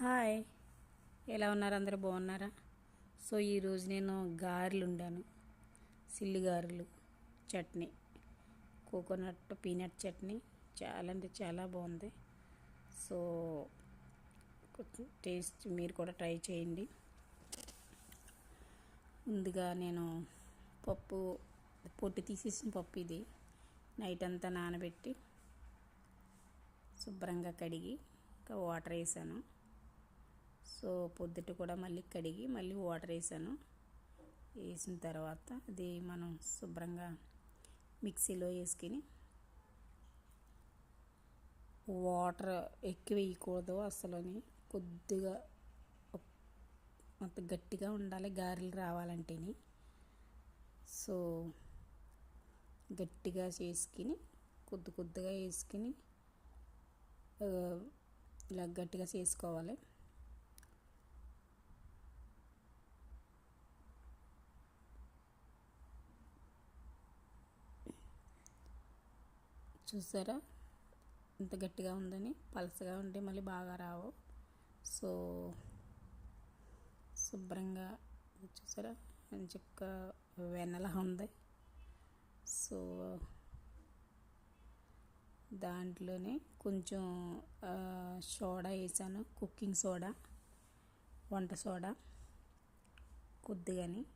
Hi. ఎలా ఉన్నారు? అందరూ బాగున్నారా? సో ఈరోజు నేను గారెలు ఉండాను సిల్లి గారెలు చట్నీ. Coconut peanut chutney. చాలా అంటే చాలా బాగుంది. సో టేస్ట్ మీరు కూడా ట్రై చేయండి. ముందుగా నేను పప్పు పొట్టు తీసేసిన పప్పు ఇది. నైట్ అంతా నానబెట్టి శుభ్రంగా కడిగి ఇంకా వాటర్ వేసాను. సో పొద్దుట కూడా మళ్ళీ కడిగి మళ్ళీ వాటర్ వేసాను. వేసిన తర్వాత అది మనం శుభ్రంగా మిక్సీలో వేసుకుని వాటర్ ఎక్కువ వేయకూడదు అసలుని. కొద్దిగా అంత గట్టిగా ఉండాలి గారెలు రావాలంటేని. సో గట్టిగా చేసుకుని కొద్ది కొద్దిగా వేసుకుని ఇలా గట్టిగా చేసుకోవాలి. చూసారా? ఇంత గట్టిగా ఉందని పలసగా ఉంటే మళ్ళీ బాగా రావు. సో శుభ్రంగా చూసారా? చెక్క వెన్నలా ఉంది. సో దాంట్లోనే కొంచెం సోడా వేసాను. కుకింగ్ సోడా వంట సోడా. కొద్దిగాని.